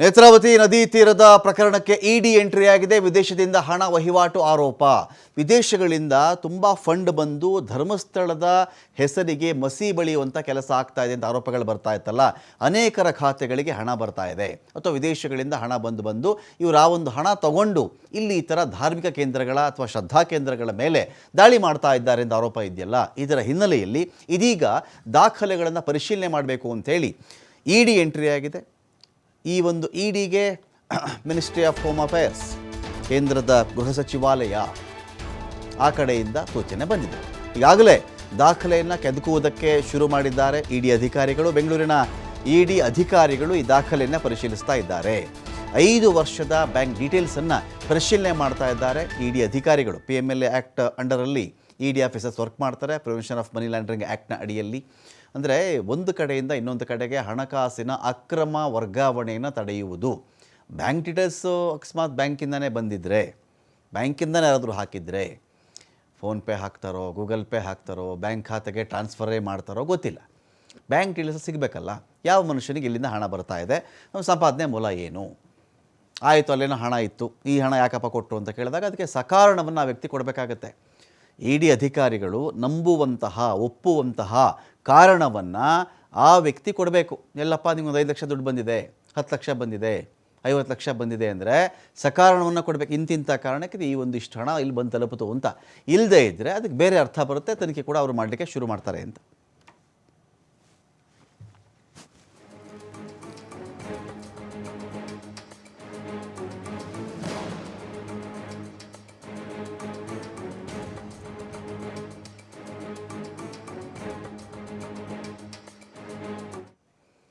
ನೇತ್ರಾವತಿ ನದಿ ತೀರದ ಪ್ರಕರಣಕ್ಕೆ ಇಡಿ ಎಂಟ್ರಿ ಆಗಿದೆ. ವಿದೇಶದಿಂದ ಹಣ ವಹಿವಾಟು ಆರೋಪ. ವಿದೇಶಗಳಿಂದ ತುಂಬ ಫಂಡ್ ಬಂದು ಧರ್ಮಸ್ಥಳದ ಹೆಸರಿಗೆ ಮಸಿ ಬಳಿಯುವಂಥ ಕೆಲಸ ಆಗ್ತಾ ಇದೆ ಅಂತ ಆರೋಪಗಳು ಬರ್ತಾ ಇತ್ತಲ್ಲ. ಅನೇಕರ ಖಾತೆಗಳಿಗೆ ಹಣ ಬರ್ತಾ ಇದೆ. ಅಥವಾ ವಿದೇಶಗಳಿಂದ ಹಣ ಬಂದು ಬಂದು ಇವರು ಆ ಒಂದು ಹಣ ತಗೊಂಡು ಇಲ್ಲಿ ಈ ಥರ ಧಾರ್ಮಿಕ ಕೇಂದ್ರಗಳ ಅಥವಾ ಶ್ರದ್ಧಾ ಕೇಂದ್ರಗಳ ಮೇಲೆ ದಾಳಿ ಮಾಡ್ತಾ ಇದ್ದಾರೆ ಅಂತ ಆರೋಪ ಇದೆಯಲ್ಲ. ಇದರ ಹಿನ್ನೆಲೆಯಲ್ಲಿ ಇದೀಗ ದಾಖಲೆಗಳನ್ನು ಪರಿಶೀಲನೆ ಮಾಡಬೇಕು ಅಂತೇಳಿ ಇಡಿ ಎಂಟ್ರಿ ಆಗಿದೆ. ಈ ಒಂದು ಇಡಿಗೆ ಮಿನಿಸ್ಟ್ರಿ ಆಫ್ ಹೋಮ್ ಅಫೇರ್ಸ್ ಕೇಂದ್ರದ ಗೃಹ ಸಚಿವಾಲಯ ಆ ಕಡೆಯಿಂದ ಸೂಚನೆ ಬಂದಿದೆ. ಈಗಾಗಲೇ ದಾಖಲೆಯನ್ನು ಕೆದಕುವುದಕ್ಕೆ ಶುರು ಮಾಡಿದ್ದಾರೆ ಇಡಿ ಅಧಿಕಾರಿಗಳು. ಬೆಂಗಳೂರಿನ ಇಡಿ ಅಧಿಕಾರಿಗಳು ಈ ದಾಖಲೆಯನ್ನು ಪರಿಶೀಲಿಸ್ತಾ ಇದ್ದಾರೆ. ಐದು ವರ್ಷದ ಬ್ಯಾಂಕ್ ಡೀಟೇಲ್ಸನ್ನು ಪರಿಶೀಲನೆ ಮಾಡ್ತಾ ಇದ್ದಾರೆ ಇಡಿ ಅಧಿಕಾರಿಗಳು. P M L A act ಅಂಡರಲ್ಲಿ E D officers work ಮಾಡ್ತಾರೆ. ಪ್ರಿವೆನ್ಷನ್ ಆಫ್ ಮನಿ ಲ್ಯಾಂಡ್ರಿಂಗ್ ಆ್ಯಕ್ಟ್ನ ಅಡಿಯಲ್ಲಿ ಅಂದರೆ ಒಂದು ಕಡೆಯಿಂದ ಇನ್ನೊಂದು ಕಡೆಗೆ ಹಣಕಾಸಿನ ಅಕ್ರಮ ವರ್ಗಾವಣೆಯನ್ನು ತಡೆಯುವುದು. ಬ್ಯಾಂಕ್ ಡೀಟೇಲ್ಸು ಅಕಸ್ಮಾತ್ ಬ್ಯಾಂಕಿಂದನೇ ಬಂದಿದ್ದರೆ ಬ್ಯಾಂಕಿಂದನೇ ಯಾರಾದರೂ ಹಾಕಿದರೆ ಫೋನ್ಪೇ ಹಾಕ್ತಾರೋ, ಗೂಗಲ್ ಪೇ ಹಾಕ್ತಾರೋ, ಬ್ಯಾಂಕ್ ಖಾತೆಗೆ ಟ್ರಾನ್ಸ್ಫರೇ ಮಾಡ್ತಾರೋ ಗೊತ್ತಿಲ್ಲ. ಬ್ಯಾಂಕ್ ಡೀಟೇಲ್ಸ್ ಸಿಗಬೇಕಲ್ಲ, ಯಾವ ಮನುಷ್ಯನಿಗೆ ಇಲ್ಲಿಂದ ಹಣ ಬರ್ತಾ ಇದೆ, ನಮ್ಮ ಸಂಪಾದನೆ ಮೂಲ ಏನು? ಆಯಿತು, ಅಲ್ಲೇನೋ ಹಣ ಇತ್ತು, ಈ ಹಣ ಯಾಕಪ್ಪ ಕೊಟ್ಟು ಅಂತ ಕೇಳಿದಾಗ ಅದಕ್ಕೆ ಸಕಾರಣವನ್ನು ಆ ವ್ಯಕ್ತಿ ಕೊಡಬೇಕಾಗತ್ತೆ. ಇ ಡಿ ಅಧಿಕಾರಿಗಳು ನಂಬುವಂತಹ, ಒಪ್ಪುವಂತಹ ಕಾರಣವನ್ನು ಆ ವ್ಯಕ್ತಿ ಕೊಡಬೇಕು. ಎಲ್ಲಪ್ಪ, ನಿಮ್ಗೊಂದು ಐದು ಲಕ್ಷ ದುಡ್ಡು ಬಂದಿದೆ, ಹತ್ತು ಲಕ್ಷ ಬಂದಿದೆ, ಐವತ್ತು ಲಕ್ಷ ಬಂದಿದೆ ಅಂದರೆ ಸಕಾರಣವನ್ನು ಕೊಡಬೇಕು. ಇಂತಿಂಥ ಕಾರಣಕ್ಕೆ ಈ ಒಂದಿಷ್ಟು ಹಣ ಇಲ್ಲಿ ಬಂದು ತಲುಪಿತು ಅಂತ. ಇಲ್ಲದೇ ಇದ್ದರೆ ಅದಕ್ಕೆ ಬೇರೆ ಅರ್ಥ ಬರುತ್ತೆ, ತನಿಖೆ ಕೂಡ ಅವರು ಮಾಡಲಿಕ್ಕೆ ಶುರು ಮಾಡ್ತಾರೆ ಅಂತ.